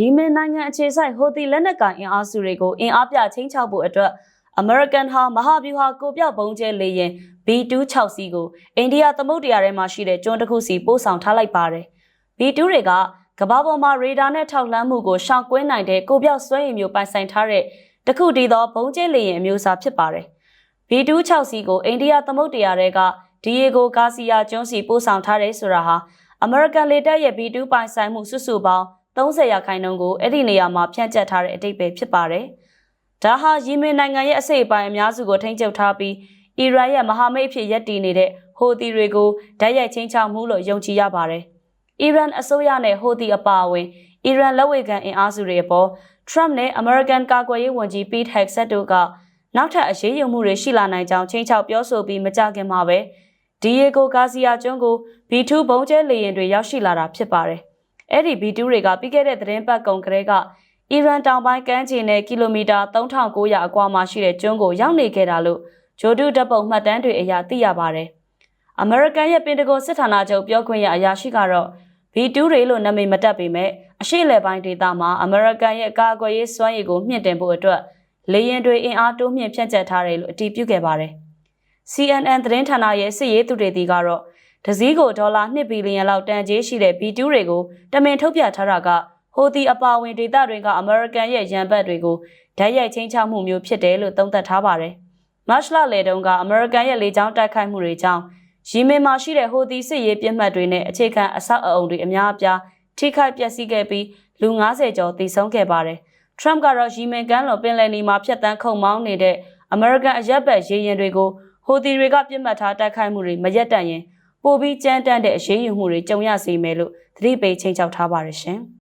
ရီမင်နိုင်ငံအခြေစိုက်ဟိုတီလက်နက်ကိုင်အင်အားစုတွေကိုအင်အားပြချင်းချောက်ဖို့အတွက် American ဟာမဟာဗျူဟာကိုပြောက်ပုံကျဲလေရင် B26 စီကိုအိန္ဒိယသမုဒ္ဒရာထဲမှာရှိတဲ့ကျွန်းတစ်ခုစီပို့ဆောင်ထားလိုက်ပါတယ်။ B2 တွေကကမ္ဘာပေါ်မှာရေဒါနဲ့ထောက်လှမ်းမှုကိုရှောင်ကွင်းနိုင်တဲ့ကိုပြောက်စွမ်းရည်မျိုးပိုင်ဆိုင်ထားတဲ့တခုတည်းသောဘုံကျဲလေရင်အမျိုးအစားဖြစ်ပါတယ်။ B26 စီကိုအိန္ဒိယသမုဒ္ဒရာထဲကဒီယေဂိုဂါစီယာကျွန်းစီပို့ဆောင်ထားတယ်ဆိုတာဟာ American လေတပ်ရဲ့ B2 ပိုင်ဆိုင်မှုစုစုပေါင်း 30ရာခိုင်နှုန်းကိုအဲ့ဒီနေရာမှာဖြန့်ကျက်ထားတဲ့အတိတ်ပဲဖြစ်ပါတယ်။ဒါဟာယီမင်နိုင်ငံရဲ့အစိတ်အပိုင်းအများစုကိုထိန်းချုပ်ထားပြီးအီရန်ရဲ့မဟာမိတ်အဖြစ်ရပ်တည်နေတဲ့ဟိုတီတွေကိုဓာတ်ရိုက်ချင်းချောက်မှုလို့ယုံကြည်ရပါတယ်။အီရန်အစိုးရနဲ့ဟိုတီအပါအဝင်အီရန်လက်ဝေခံအင်အားစုတွေအပေါ် Trump နဲ့ American ကာကွယ်ရေးဝန်ကြီး Pete Hegseth တို့ကနောက်ထပ်အရေးယူမှုတွေရှိလာနိုင်ကြောင်းချင်းချောက်ပြောဆိုပြီးမကြခင်မှာပဲဒီယေကိုဂါစီယာကျွန်းကို B2 ဘုံကျဲလေယာဉ်တွေရောက်ရှိလာတာဖြစ်ပါတယ်။ အဲ့ဒီ B2 တွေကပြီးခဲ့တဲ့သတင်းပတ်ကုန်ကလေးကအီရန်တောင်ပိုင်းကမ်းခြေနဲ့ကီလိုမီတာ3900အကွာမှာရှိတဲ့ကျွန်းကိုရောက်နေခဲ့တာလို့ဂျိုဒူဓာတ်ပုံမှတ်တမ်းတွေအရသိရပါတယ်။ American ရဲ့ပင်တဂွန်စစ်ဌာနချုပ်ပြောခွင့်ရအရာရှိကတော့ B2 တွေလို့နာမည်မတက်ပေမဲ့အရှိလယ်ပိုင်းဒေသမှာ American ရဲ့ကာကွယ်ရေးစွမ်းရည်ကိုမြင့်တင်ဖို့အတွက်လေယာဉ်တွေအင်အားတိုးမြင့်ဖြန့်ကျက်ထားတယ်လို့အတည်ပြုခဲ့ပါတယ်။ CNN သတင်းဌာနရဲ့စစ်ရေးသူတွေတီကတော့ ဒဇီးကိုဒေါ်လာ2ဘီလီယံလောက်တန်ကြေးရှိတဲ့ B2 တွေကိုတမင်ထုတ်ပြထားတာကဟိုတီအပါဝင်ဒေသတွေကအမေရိကန်ရဲ့ရန်ဘတ်တွေကိုဓာတ်ရိုက်ချင်းချမှုမျိုးဖြစ်တယ်လို့သုံးသပ်ထားပါတယ်။မတ်လလေတုန်းကအမေရိကန်ရဲ့လေကြောင်းတိုက်ခိုက်မှုတွေကြောင့်ယီမင်မှာရှိတဲ့ဟိုတီစစ်ရေးပြစ်မှတ်တွေနဲ့အခြေခံအဆောက်အအုံတွေအများအပြားထိခိုက်ပျက်စီးခဲ့ပြီးလူ90ကျော်သေဆုံးခဲ့ပါတယ်။ Trump ကတော့ယီမင်ကမ်းလွန်ပင်လယ်နီမှာဖျက်ဆီးခုံမောင်းနေတဲ့အမေရိကန်အရက်ဘတ်ရေရင်တွေကိုဟိုတီတွေကပြစ်မှတ်ထားတိုက်ခိုက်မှုတွေမရက်တန့်ရင် ပိုပြီးကြမ်းတမ်းတဲ့အရေးယူမှုတွေကြုံရစေမယ်လို့သတိပေးချိန်ချောက်ထားပါတယ်ရှင်။